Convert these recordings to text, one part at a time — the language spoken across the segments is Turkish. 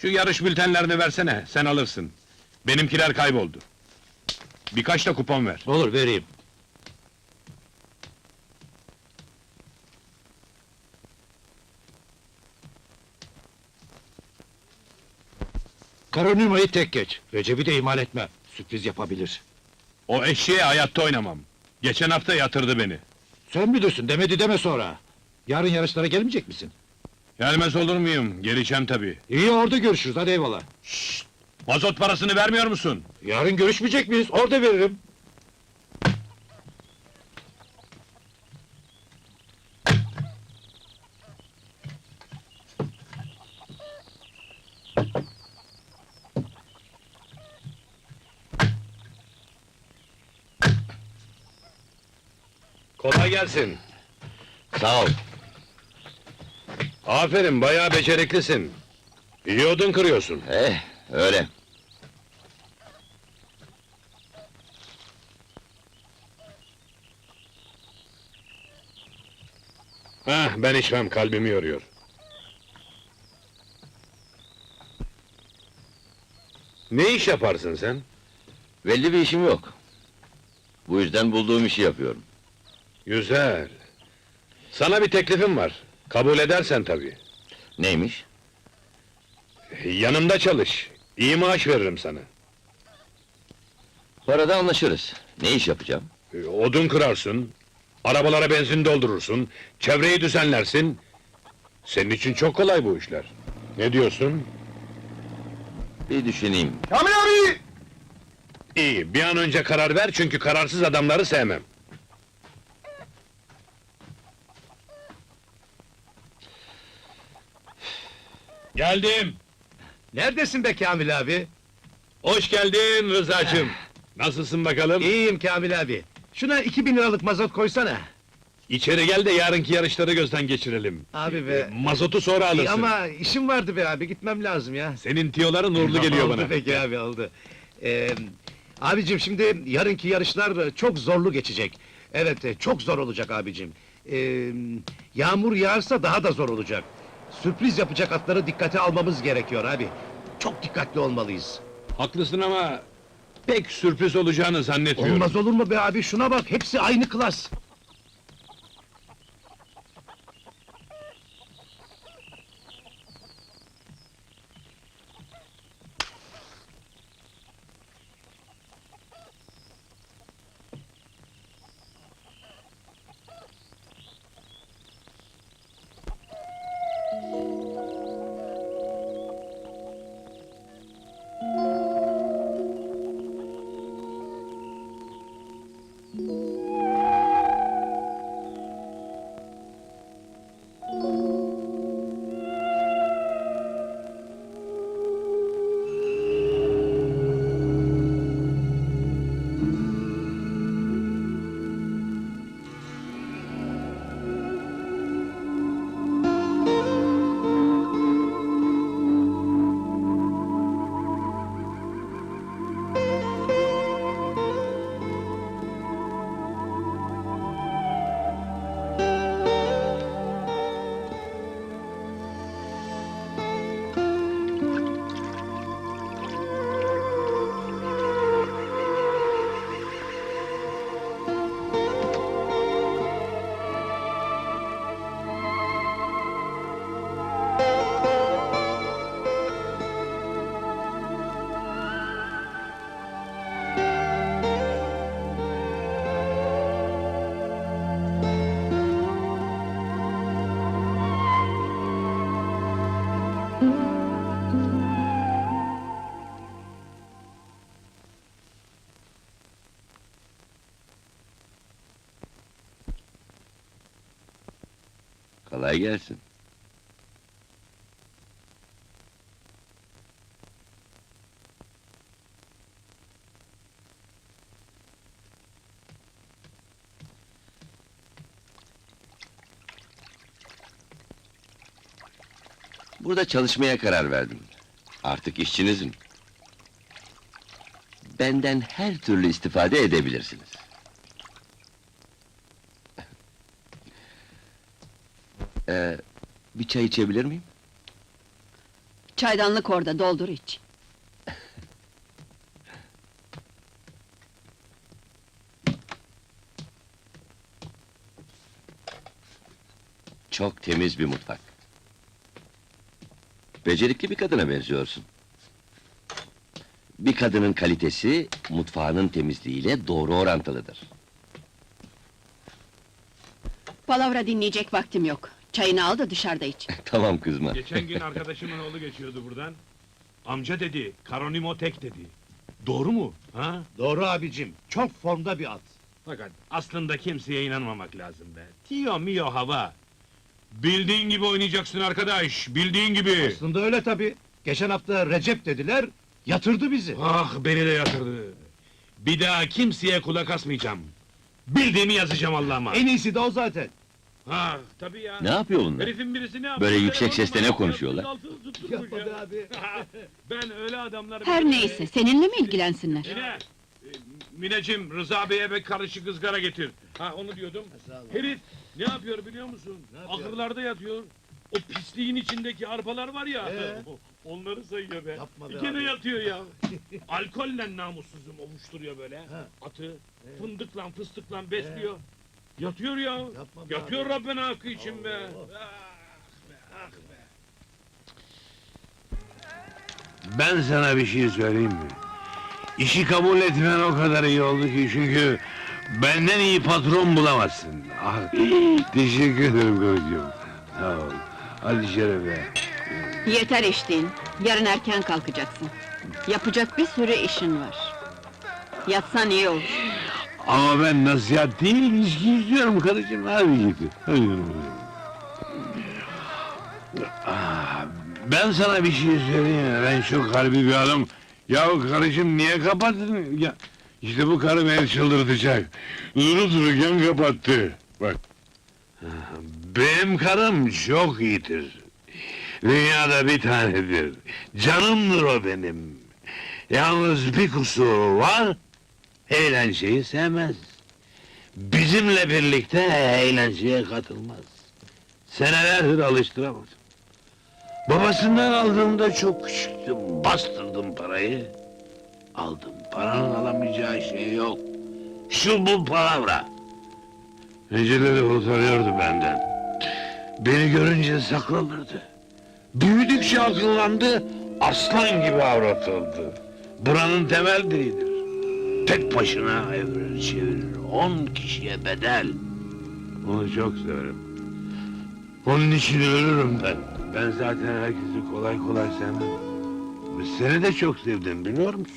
Şu yarış bültenlerini versene, sen alırsın. Benimkiler kayboldu. Birkaç da kupon ver. Olur vereyim. Karonima'yı tek geç. Recep'i de ihmal etme. Sürpriz yapabilir. O eşeğe hayatta oynamam. Geçen hafta yatırdı beni. Sen bilirsin demedi deme sonra. Yarın yarışlara gelmeyecek misin? Gelmez olur muyum? Geleceğim tabii. İyi orada görüşürüz hadi eyvallah. Mazot parasını vermiyor musun? Yarın görüşmeyecek miyiz? Orada veririm. Kolay gelsin. Sağ ol. Aferin, bayağı beceriklisin. İyi odun kırıyorsun. Eh, öyle. Heh, ben içmem, kalbimi yoruyor. Ne iş yaparsın sen? Belli bir işim yok. Bu yüzden bulduğum işi yapıyorum. Güzel. Sana bir teklifim var. Kabul edersen tabii. Neymiş? Yanımda çalış. İyi maaş veririm sana. Parada anlaşırız. Ne iş yapacağım? Ee, Odun kırarsın, arabalara benzin doldurursun, çevreyi düzenlersin. Senin için çok kolay bu işler. Ne diyorsun? Bir düşüneyim. Kamil abi! İyi, bir an önce karar ver çünkü kararsız adamları sevmem. Geldim. Neredesin be Kamil abi? Hoş geldin Rıza'cığım. Nasılsın bakalım? İyiyim Kamil abi. Şuna 2000 liralık mazot koysana. İçeri gel de yarınki yarışları gözden geçirelim. Abi be. Mazotu sonra alırsın. İyi ama işim vardı be abi, gitmem lazım ya. Senin tiyoların uğurlu geliyor oldu bana. peki abi, oldu. Ee, abicim şimdi yarınki yarışlar çok zorlu geçecek. Evet, e, çok zor olacak abicim. Ee, yağmur yağarsa daha da zor olacak. Sürpriz yapacak atları dikkate almamız gerekiyor abi. Çok dikkatli olmalıyız. Haklısın ama pek sürpriz olacağını zannetmiyorum. Olmaz olur mu be abi, şuna bak, hepsi aynı klas. Kolay gelsin. Burada çalışmaya karar verdim. Artık işçinizim. Benden her türlü istifade edebilirsiniz. Ee, bir çay içebilir miyim? Çaydanlık orada, doldur iç. Çok temiz bir mutfak. Becerikli bir kadına benziyorsun. Bir kadının kalitesi, mutfağının temizliğiyle doğru orantılıdır. Palavra dinleyecek vaktim yok. Çayını al da dışarıda iç. tamam kızma. Geçen gün arkadaşımın oğlu geçiyordu buradan. Amca dedi, Karonimotek dedi. Doğru mu? Ha? Doğru abicim, çok formda bir at. Fakat aslında kimseye inanmamak lazım be. Tio mio hava. Bildiğin gibi oynayacaksın arkadaş, bildiğin gibi. Aslında öyle tabi. Geçen hafta Recep dediler, yatırdı bizi. Ah beni de yatırdı. Bir daha kimseye kulak asmayacağım. Bildiğimi yazacağım Allah'ıma. En iyisi de o zaten. Ha tabii ya. Ne yapıyor bunlar? Herifin birisi ne yaptı? Böyle yüksek sesle ne konuşuyorlar? yaptı, altını tutturmuş Yapma ya. be abi. ben öyle adamlar... Her neyse, seninle mi ilgilensinler? Mine! e, Mineciğim, Rıza Bey'e bir karışık ızgara getir. Ha onu diyordum. Herif ne yapıyor biliyor musun? yapıyor? Ahırlarda yatıyor. O pisliğin içindeki arpalar var ya. Ee? Onları sayıyor be. Yapma be Gene abi. yatıyor ya. Alkolle namussuzum ovuşturuyor böyle. Ha. Atı fındıkla fıstıkla besliyor. Yatıyor ya. Yapma be Yatıyor abi. Rabbena hakkı için be. Ah be, ah be. Ben sana bir şey söyleyeyim mi? İşi kabul etmen o kadar iyi oldu ki çünkü benden iyi patron bulamazsın. Ah, teşekkür ederim karıcığım. Sağ ol. Hadi şerefe. Yeter içtiğin. Yarın erken kalkacaksın. Yapacak bir sürü işin var. Yatsan iyi olur. Ama ben nasihat değil, ilişki istiyorum karıcığım. Hadi. Ah, Ben sana bir şey söyleyeyim? Ben çok kalbi bir adam. Yahu karıcığım niye kapattın? Ya, işte bu karı beni çıldırtacak. Durup dururken kapattı. Bak. Benim karım çok iyidir. Dünyada bir tanedir. Canımdır o benim. Yalnız bir kusuru var. Eğlenceyi sevmez. Bizimle birlikte eğlenceye katılmaz. Senelerdir alıştıramadım. Babasından aldığımda çok küçüktüm. Bastırdım parayı. Aldım. Paranın alamayacağı şey yok. Şu bu palavra. Önceleri utanıyordu benden. Beni görünce saklanırdı. Büyüdükçe akıllandı, aslan gibi avrat oldu. Buranın temel direğidir. Tek başına evirir çevirir, on kişiye bedel. Onu çok severim. Onun için ölürüm ben. Ben zaten herkesi kolay kolay sevmem. Seni de çok sevdim biliyor musun?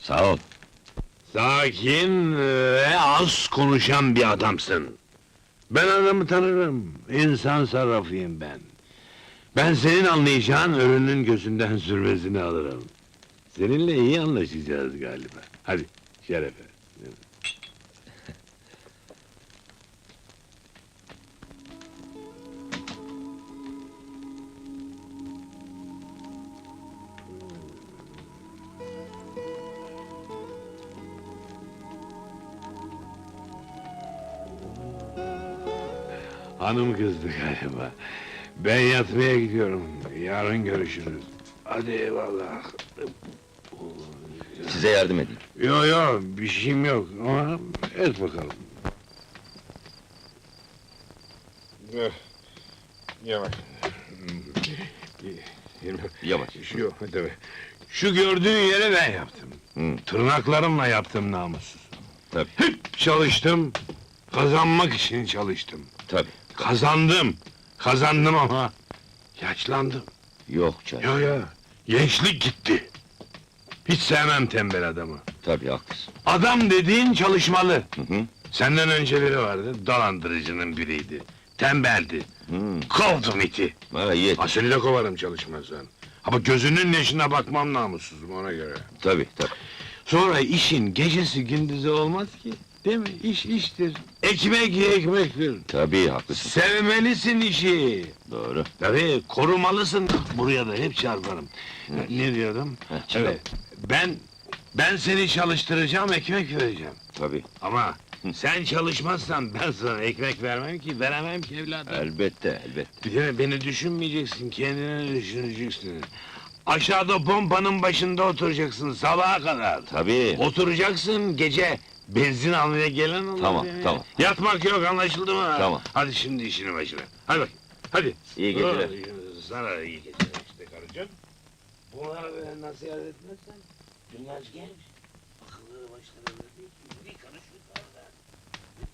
Sağ ol. Sakin ve az konuşan bir adamsın. Ben adamı tanırım. İnsan sarrafıyım ben. Ben senin anlayacağın ölünün gözünden sürmesini alırım. Seninle iyi anlaşacağız galiba. Hadi şerefe. Hanım kızdı galiba. Ben yatmaya gidiyorum. Yarın görüşürüz. Hadi eyvallah. Size yardım edeyim. Yo yo bir şeyim yok ama et bakalım. Yavaş. Yavaş. Şu, tabii. Şu gördüğün yeri ben yaptım. Hı. Tırnaklarımla yaptım namussuz. Tabii. Hep çalıştım. Kazanmak için çalıştım. Tabii. Kazandım. Kazandım ama yaşlandım. Yok çay. Yo yo. Gençlik gitti. Hiç sevmem tembel adamı. Tabii haklısın. Adam dediğin çalışmalı. Hı hı. Senden önceleri vardı. Dolandırıcının biriydi. Tembeldi. Hı. Kovdum iti. Ha iyi ettin. Ha seni de kovarım çalışmazsan. Ama gözünün yaşına bakmam namussuzum ona göre. Tabii tabii. Sonra işin gecesi gündüzü olmaz ki. Değil mi? İş iştir. Ekmek ekmektir. Tabii haklısın. Sevmelisin işi. Doğru. Tabii korumalısın. Buraya da hep çarparım. Ne diyordum? Heh. Evet. Ben ben seni çalıştıracağım, ekmek vereceğim. Tabii. Ama Sen çalışmazsan ben sana ekmek vermem ki, veremem ki evladım. Elbette, elbette. Bir de beni düşünmeyeceksin, kendini düşüneceksin. Aşağıda pompanın başında oturacaksın sabaha kadar. Tabii. Oturacaksın gece benzin almaya gelen olur. Tamam, yani. tamam. Yatmak yok anlaşıldı mı? Tamam. Hadi şimdi işinin başına. Hadi bak. Hadi. İyi geceler. Oh, Sana da iyi geceler işte karıcığım. Bunlara böyle nasihat etmezsen dünya genç. Akılları başları değil. Bir karış.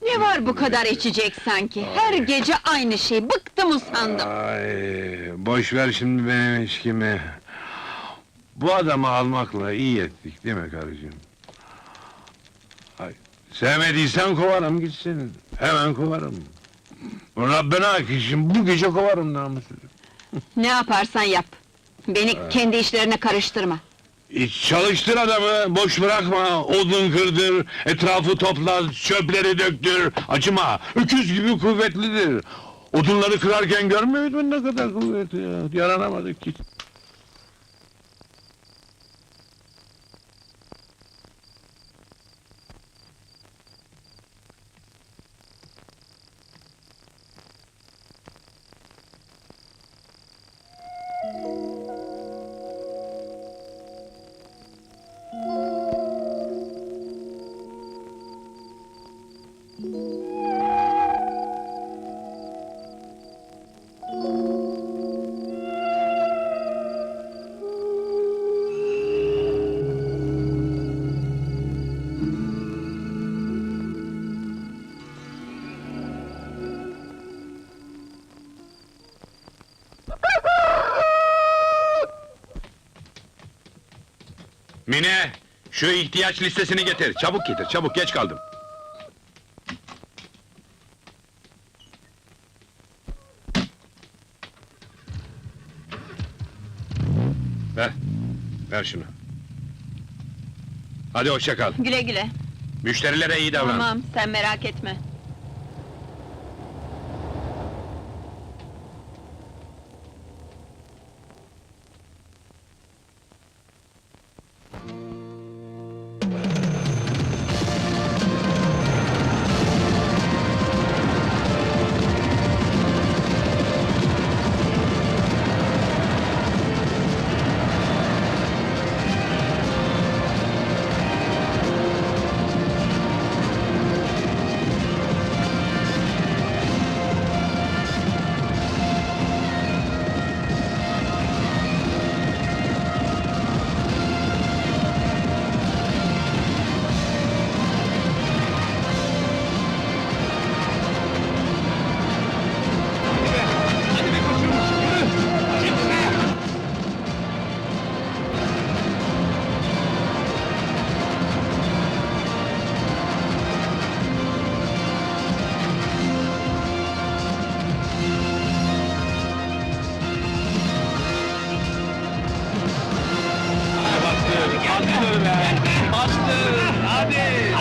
Ne var bu kadar içecek sanki? Her gece aynı şey, bıktım usandım. Ay, boş ver şimdi benim içkimi. Bu adamı almakla iyi ettik değil mi karıcığım? Sevmediysen kovarım gitsin. Hemen kovarım. Rabbena hak için bu gece kovarım namussuz. Ne yaparsan yap. Beni kendi işlerine karıştırma. Hiç çalıştır adamı, boş bırakma, odun kırdır, etrafı topla, çöpleri döktür, acıma, öküz gibi kuvvetlidir. Odunları kırarken görmüyor muydun ne kadar kuvvetli ya, yaranamadık ki. Mine, şu ihtiyaç listesini getir. Çabuk getir, çabuk geç kaldım. Ver, ver şunu. Hadi hoşça kal. Güle güle. Müşterilere iyi davran. Tamam, sen merak etme.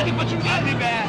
But you got hadi man.